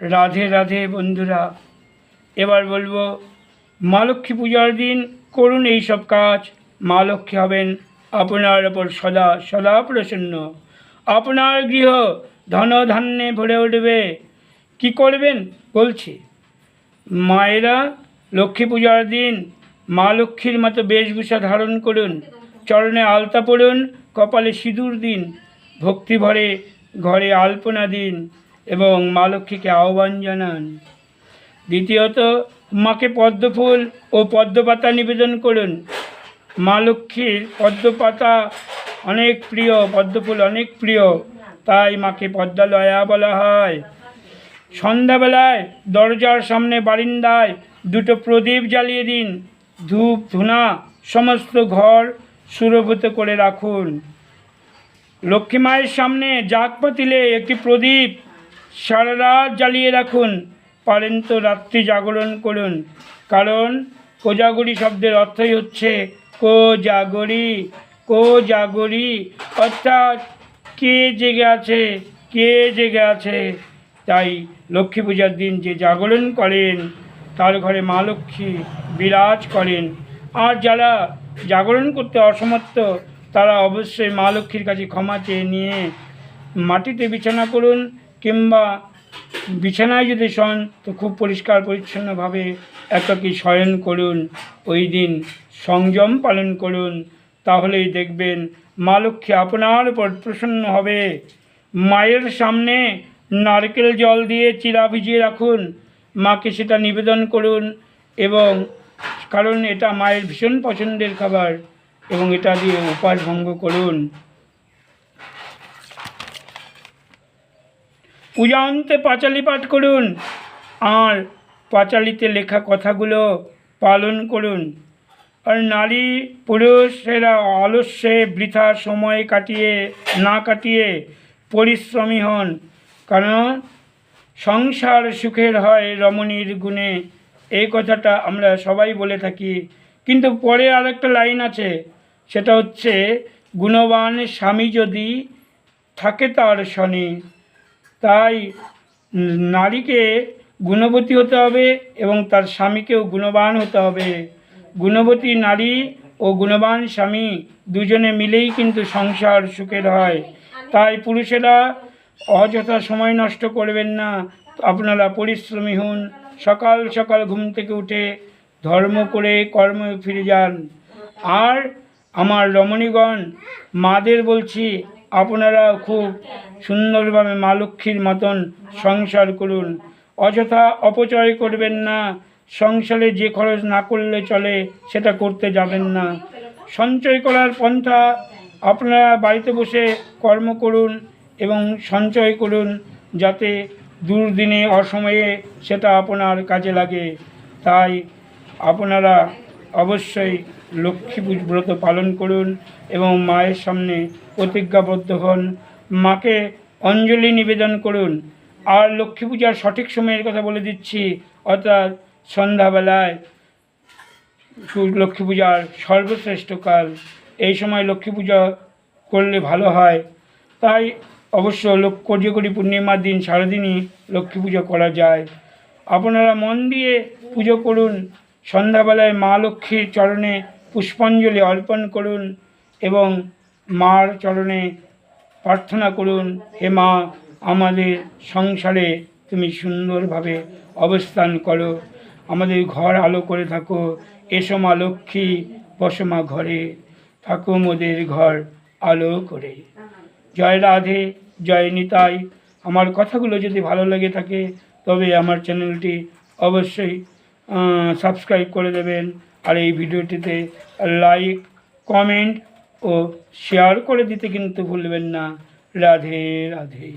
রাধে রাধে বন্ধুরা, এবার বলব, মা লক্ষ্মী পূজার দিন করুন এই সব কাজ। মা লক্ষ্মী হবেন আপনার ওপর সদা সদা প্রসন্ন। আপনার গৃহ ধন ধান্যে ভরে উঠবে। কি করবেন? বলছি, মায়েরা, লক্ষ্মী পূজার দিন মা লক্ষ্মীর মতো বেশভূষা ধারণ করুন। চরণে আলতা পড়ুন, কপালে সিঁদুর দিন, ভক্তি ভরে ঘরে আলপনা দিন। এবং মা লক্ষ্মীকে আহ্বান জানান। দ্বিতীয়ত, মাকে পদ্মফুল ও পদ্মপাতা নিবেদন করুন। মা লক্ষ্মীর পদ্মপাতা অনেক প্রিয়, পদ্মফুল অনেক প্রিয়, তাই মাকে পদ্মালয়া বলা হয়। সন্ধ্যাবেলায় দরজার সামনে বারিন্দায় দুটো প্রদীপ জ্বালিয়ে দিন। ধূপ, ধুনা, সমস্ত ঘর সুরভূত করে রাখুন। লক্ষ্মী মায়ের সামনে জাগ পাতিলে একটি প্রদীপ সারা রাত জ্বালিয়ে রাখুন, পারেন তো রাত্রি জাগরণ করুন। কারণ কোজাগরি শব্দের অর্থই হচ্ছে কো জাগরি কো জাগরি অর্থাৎ কে জেগে আছে, কে জেগে আছে। তাই লক্ষ্মী পূজার দিন যে জাগরণ করেন, তার ঘরে মা লক্ষ্মী বিরাজ করেন। আর যারা জাগরণ করতে অসমর্থ, তারা অবশ্যই মা লক্ষ্মীর কাছে ক্ষমা চেয়ে নিয়ে মাটিতে বিছানা করুন কিংবা বিছানায় যদি শন, তো খুব পরিষ্কার পরিচ্ছন্নভাবে একাকী শয়ন করুন, ওই দিন সংযম পালন করুন, তাহলেই দেখবেন মা লক্ষ্মী আপনার উপর প্রসন্ন হবে। মায়ের সামনে নারকেল জল দিয়ে চিরা ভিজিয়ে রাখুন, মাকে সেটা নিবেদন করুন এবং, কারণ এটা মায়ের ভীষণ পছন্দের খাবার এবং এটা দিয়ে উপাস ভঙ্গ করুন। পূজান্তে পাঁচালি পাঠ করুন। আর পাঁচালিতে লেখা কথাগুলো পালন করুন। আর নারী পুরুষেরা আলস্যে বৃথা সময় কাটিয়ে, না কাটিয়ে পরিশ্রমী হন। কারণ সংসার সুখের হয় রমণীর গুণে। এই কথাটা আমরা সবাই বলে থাকি। কিন্তু পরে আরেকটা লাইন আছে। সেটা হচ্ছে, গুণবান স্বামী যদি থাকে তার শনি। তাই নারীকে গুণবতী হতে হবে এবং তার স্বামীকেও গুণবান হতে হবে। গুণবতী নারী ও গুণবান স্বামী দুজনে মিলেই কিন্তু সংসার সুখের হয়। তাই পুরুষেরা অযথা সময় নষ্ট করবেন না। আপনারা পরিশ্রমী হন। সকাল সকাল ঘুম থেকে উঠে ধর্ম করে কর্মে ফিরে যান। আর আমার রমণীগণ, মাদের বলছি আপনারা খুব সুন্দরভাবে মা লক্ষ্মীর মতন সংসার করুন। অযথা অপচয় করবেন না। সংসারে যে খরচ না করলে চলে, সেটা করতে যাবেন না। সঞ্চয় করার পন্থা আপনারা বাড়িতে বসে কর্ম করুন এবং সঞ্চয় করুন যাতে দুর্দিনে, অসময়ে সেটা আপনার কাজে লাগে। তাই আপনারা অবশ্যই লক্ষ্মী ব্রত পালন করুন এবং মায়ের সামনে প্রতিজ্ঞাবদ্ধ হন। মাকে অঞ্জলি নিবেদন করুন। আর লক্ষ্মী পূজার সঠিক সময়ের কথা বলে দিচ্ছি। অর্থাৎ সন্ধ্যাবেলায় লক্ষ্মী পূজার সর্বশ্রেষ্ঠ কাল। এই সময় লক্ষ্মী পূজা করলে ভালো হয়। তাই অবশ্য কোটি পূর্ণিমার দিন সারাদিনই লক্ষ্মী পুজো করা যায়। আপনারা মন দিয়ে পুজো করুন। সন্ধ্যাবেলায় মা লক্ষ্মীর চরণে পুষ্পাঞ্জলি অর্পণ করুন এবং মার চরণে প্রার্থনা করুন, হে মা, আমাদের সংসারে তুমি সুন্দরভাবে অবস্থান করো। আমাদের ঘর আলো করে থাকো। এসো মা লক্ষ্মী বসমা ঘরে। থাকো মোদের ঘর আলো করে। জয় রাধে, জয় নিতাই। আমার কথাগুলো যদি ভালো লেগে থাকে, তবে আমার চ্যানেলটি অবশ্যই সাবস্ক্রাইব করে দেবেন। আর এই ভিডিওটিতে লাইক কমেন্ট ও শেয়ার করে দিতে কিন্তু ভুলবেন না। রাধে রাধে।